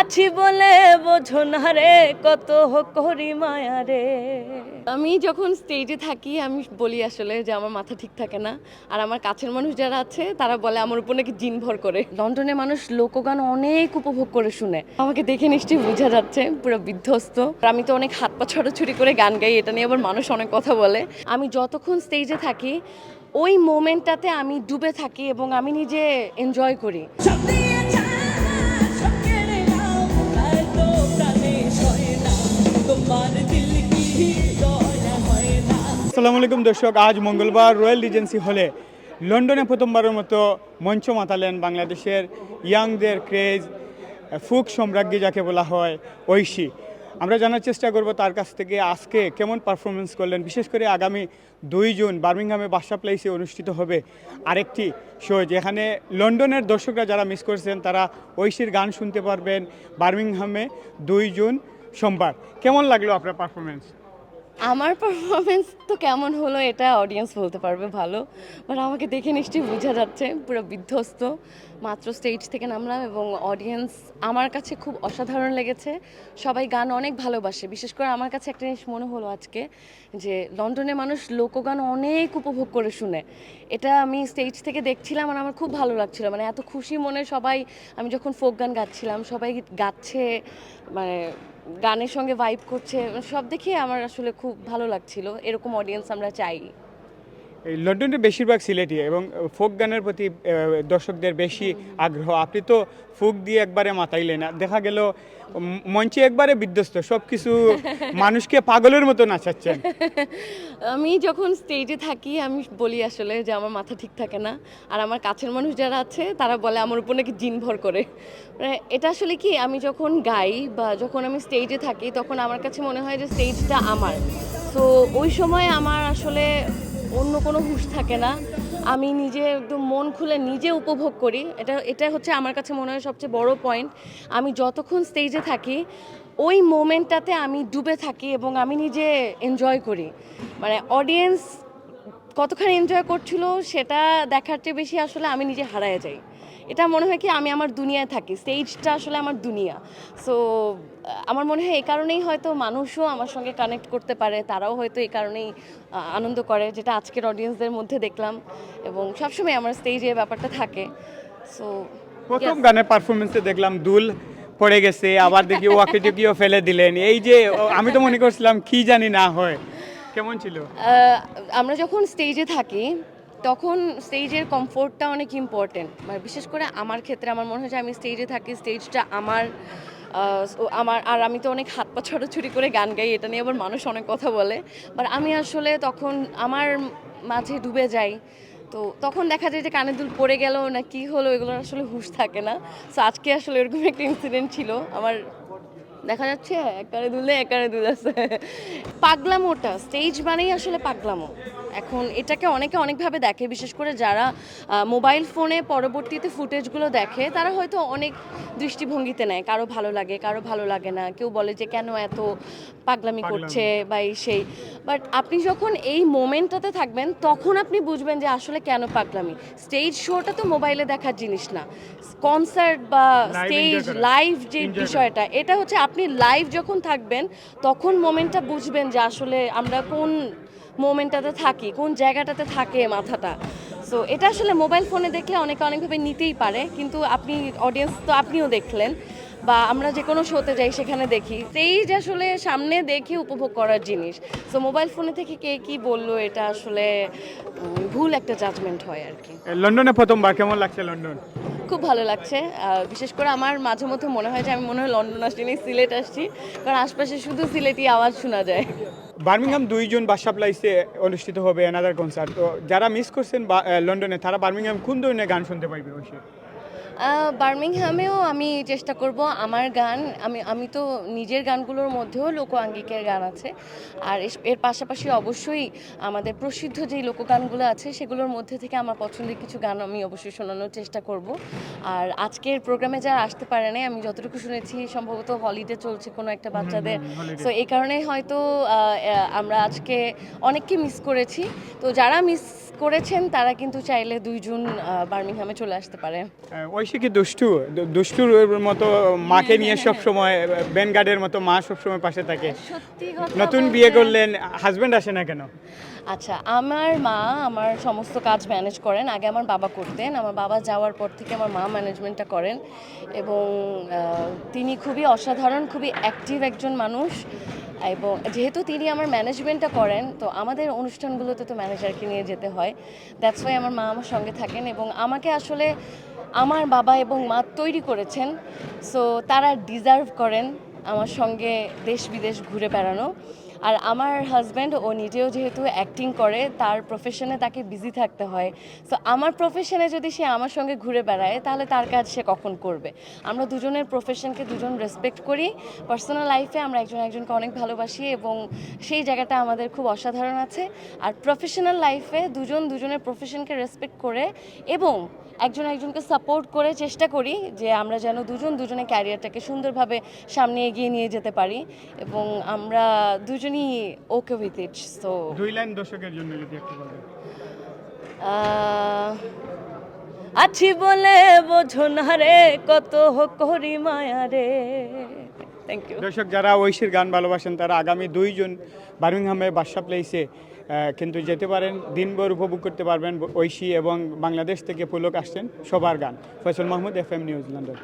আছি বলে বোঝো না রে কত করি মায়া রে। আমি যখন স্টেজে থাকি আমি বলি আসলে যে আমার মাথা ঠিক থাকে না। আর আমার কাছের মানুষ যারা আছে তারা বলে আমার উপর নাকি জিন ভর করে। লন্ডনে মানুষ লোকগান অনেক উপভোগ করে শুনে। আমাকে দেখে নিশ্চয়ই বোঝা যাচ্ছে পুরো বিধ্বস্ত। আর আমি তো অনেক হাত পা ছড়াছড়ি করে গান গাই এটা নিয়ে আবার মানুষ অনেক কথা বলে। আমি যতক্ষণ স্টেজে থাকি ওই মোমেন্টটাতে আমি ডুবে থাকি এবং আমি নিজে এনজয় করি। আসসালামু আলাইকুম দর্শক, আজ মঙ্গলবার রয়্যাল রিজেন্সি হলে লন্ডনে প্রথমবারের মতো মঞ্চ মাতালেন বাংলাদেশের ইয়াংদের ক্রেজ, ফুক সম্রাজ্ঞী যাকে বলা হয় ঐশী। আমরা জানার চেষ্টা করব তার কাছ থেকে আজকে কেমন পারফরমেন্স করলেন, বিশেষ করে আগামী দুই জুন বার্মিংহামে বাসা প্লেসে অনুষ্ঠিত হবে আরেকটি শো, যেখানে লন্ডনের দর্শকরা যারা মিস করছেন তারা ঐশীর গান শুনতে পারবেন। বার্মিংহামে দুই জুন সোমবার। কেমন লাগল আপনার পারফরমেন্স আমার পারফরমেন্স তো কেমন হলো এটা অডিয়েন্স বলতে পারবে ভালো। বাট আমাকে দেখে নিশ্চয়ই বোঝা যাচ্ছে, পুরো বিধ্বস্ত। মাত্র স্টেজ থেকে নামলাম এবং অডিয়েন্স আমার কাছে খুব অসাধারণ লেগেছে। সবাই গান অনেক ভালোবাসে। বিশেষ করে আমার কাছে একটা জিনিস মনে হলো আজকে, যে লন্ডনে মানুষ লোকগান অনেক উপভোগ করে শুনে। এটা আমি স্টেজ থেকে দেখছিলাম আর আমার খুব ভালো লাগছিল। মানে এত খুশি মনে সবাই, আমি যখন ফোক গান গাচ্ছিলাম, সবাই গাচ্ছে মানে গানের সঙ্গে ভাইব করছে সব দেখে আমার আসলে খুব ভালো লাগছিল। এরকম অডিয়েন্স আমরা চাই। এই লন্ডনে বেশিরভাগ সিলেটি এবং ফোক গানের প্রতি দর্শকদের বেশি আগ্রহ। আপনি তো ফোক দিয়ে একবারে মাতাইলেন। দেখা গেল মঞ্চে একবারে বিধ্বস্ত সব কিছু মানুষকে পাগলের মতো নাচাচ্ছেন। আমি যখন স্টেজে থাকি, আমি বলি আসলে যে আমার মাথা ঠিক থাকে না, আর আমার কাছের মানুষ যারা আছে, তারা বলে আমার উপর নাকি জিন ভর করে। মানে এটা আসলে কি, আমি যখন গাই বা যখন আমি স্টেজে থাকি, তখন আমার কাছে মনে হয় যে স্টেজটা আমার। তো ওই সময় আমার আসলে অন্য কোনো হুশ থাকে না। আমি নিজে একদম মন খুলে নিজে উপভোগ করি। এটা এটা হচ্ছে আমার কাছে মনে হয় সবচেয়ে বড় পয়েন্ট আমি যতক্ষণ স্টেজে থাকি, ওই মোমেন্টটাতে আমি ডুবে থাকি এবং আমি নিজে এনজয় করি। মানে অডিয়েন্স কতখানি এনজয় করছিল, সেটা দেখার চেয়ে বেশি আসলে আমি নিজে হারায় যাই। এটা মনে হয় কি আমি আমার দুনিয়ায় থাকি স্টেজটা আসলে আমার দুনিয়া। সো আমার মনে হয় এই কারণেই হয়তো মানুষও আমার সঙ্গে কানেক্ট করতে পারে তারাও হয়তো এই কারণেই আনন্দ করে যেটা আজকের অডিয়েন্সদের মধ্যে দেখলাম। এবং সবসময় আমার স্টেজে ব্যাপারটা থাকে। সো প্রথম গানের পারফরমেন্সে দেখলাম দুল পড়ে গেছে আবার দেখি ওয়াকে টিকিও ফেলে দিলেন। এই যে আমি তো মনে করছিলাম কি জানি না হয়। কেমন ছিল? আমরা যখন স্টেজে থাকি তখন স্টেজের কমফোর্টটা অনেক ইম্পর্টেন্ট মানে বিশেষ করে আমার ক্ষেত্রে আমার মনে হয় যে আমি স্টেজে থাকি স্টেজটা আমার আমার, আর আমি তো অনেক হাত পা ছড়াছড়ি করে গান গাই, এটা নিয়ে আবার মানুষ অনেক কথা বলে। বাট আমি আসলে তখন আমার মাঝে ডুবে যাই। তো তখন দেখা যায় যে কানে দুল পড়ে গেল না কি হলো, এগুলোর আসলে হুঁশ থাকে না। সো আজকে আসলে এরকম একটা ইনসিডেন্ট ছিল। আমার দেখা যাচ্ছে, এক একারে দুলে একারে দুল আছে। পাগলামোটা স্টেজ মানেই আসলে পাগলামো। এখন এটাকে অনেকে অনেকভাবে দেখে বিশেষ করে যারা মোবাইল ফোনে পরবর্তীতে ফুটেজগুলো দেখে তারা হয়তো অনেক দৃষ্টিভঙ্গিতে নেয়। কারও ভালো লাগে কারও ভালো লাগে না। কেউ বলে যে কেন এত পাগলামি করছে বা এই সেই। বাট আপনি যখন এই মোমেন্টটাতে থাকবেন তখন আপনি বুঝবেন যে আসলে কেন পাগলামি? স্টেজ শোটা তো মোবাইলে দেখার জিনিস না। কনসার্ট বা স্টেজ লাইভ যে বিষয়টা এটা হচ্ছে আপনি লাইভ যখন থাকবেন তখন মোমেন্টটা বুঝবেন যে আসলে আমরা কোন মোমেন্টটাতে থাকি কোন জায়গাটাতে থাকে মাথাটা। সো এটা আসলে মোবাইল ফোনে দেখলে অনেকে অনেকভাবে নিতেই পারে কিন্তু আপনি অডিয়েন্স তো আপনিও দেখলেন বা আমরা যে কোনো শোতে যাই সেখানে দেখি। স্টেজ আসলে সামনে দেখে উপভোগ করার জিনিস। সো মোবাইল ফোনে থেকে কে কি বলল এটা আসলে ভুল একটা জাজমেন্ট হয় আর কি। লন্ডনে প্রথমবার কেমন লাগছে লন্ডন? খুব ভালো লাগছে। বিশেষ করে আমার মাঝে মধ্যে মনে হয় যে আমি মনে হয় লন্ডন আসছি সিলেট আসছি কারণ আশপাশে শুধু সিলেটি আওয়াজ শোনা যায়। বার্মিংহাম দুইজন বাসা প্লাইসে অনুষ্ঠিত হবে অ্যানাদার কনসার্ট তো যারা মিস করছেন লন্ডনে, তারা বার্মিংহাম কোন ধরনের গান শুনতে পাইবে অবশ্যই? বার্মিংহামেও আমি চেষ্টা করব আমার গান আমি আমি তো নিজের গানগুলোর মধ্যেও লোকআঙ্গিকের গান আছে। আর এর পাশাপাশি অবশ্যই আমাদের প্রসিদ্ধ যেই লোকগানগুলো আছে সেগুলোর মধ্যে থেকে আমার পছন্দের কিছু গান আমি অবশ্যই শোনানোর চেষ্টা করব। আর আজকের প্রোগ্রামে যারা আসতে পারে নাই আমি যতটুকু শুনেছি সম্ভবত হলিডে চলছে কোনো একটা বাচ্চাদের। সো এই কারণে হয়তো আমরা আজকে অনেককে মিস করেছি। তো যারা মিস করেছেন তারা কিন্তু চাইলে দুইজন বার্মিংহামে চলে আসতে পারে। ঐশী কি দুষ্টু? দুষ্টুর মতো মাকে নিয়ে সব সময় ব্যানগার্ডের মতো মা সব সময় পাশে থাকে। নতুন বিয়ে করলেন হাজবেন্ড আসে না কেন? আচ্ছা আমার মা আমার সমস্ত কাজ ম্যানেজ করেন। আগে আমার বাবা করতেন। আমার বাবা যাওয়ার পর থেকে আমার মা ম্যানেজমেন্টটা করেন এবং তিনি খুবই অসাধারণ খুবই অ্যাক্টিভ একজন মানুষ এবং যেহেতু তিনি আমার ম্যানেজমেন্টটা করেন তো আমাদের অনুষ্ঠানগুলোতে তো ম্যানেজারকে নিয়ে যেতে হয়। দ্যাটস ওয়াই আমার মা আমার সঙ্গে থাকেন এবং আমাকে আসলে আমার বাবা এবং মা তৈরি করেছেন সো তারা ডিজার্ভ করেন। আমার সঙ্গে দেশ বিদেশ ঘুরে বেড়ানো। আর আমার হাজব্যান্ড ও নিজেও যেহেতু অ্যাক্টিং করে, তার প্রফেশনে তাকে বিজি থাকতে হয়। সো আমার প্রফেশনে যদি সে আমার সঙ্গে ঘুরে বেড়ায়, তাহলে তার কাজ সে কখন করবে? আমরা দুজনের প্রফেশনকে দুজন রেসপেক্ট করি। পার্সোনাল লাইফে আমরা একজন একজনকে অনেক ভালোবাসি এবং সেই জায়গাটা আমাদের খুব অসাধারণ আছে। আর প্রফেশনাল লাইফে দুজন দুজনের প্রফেশনকে রেসপেক্ট করে এবং একজন একজনকে সাপোর্ট করে চেষ্টা করি যে আমরা যেন দুজন দুজনের ক্যারিয়ারটাকে সুন্দরভাবে সামনে এগিয়ে নিয়ে যেতে পারি এবং আমরা দুজনই ওকে উইথ ইট সো দুই লাইন দর্শকের জন্য যদি একটু বলেন। আছি বলে বোঝো না রে কত করি মায়া রে। থ্যাংক ইউ দর্শক যারা ঐশীর গান ভালোবাসেন তারা আগামী দুইজন বার্মিংহামে বাসা প্লেসে কিন্তু যেতে পারেন দিনভর উপভোগ করতে পারবেন ঐশী এবং বাংলাদেশ থেকে পুলক আসছেন সবার গান। Faisal Mahmud F M news London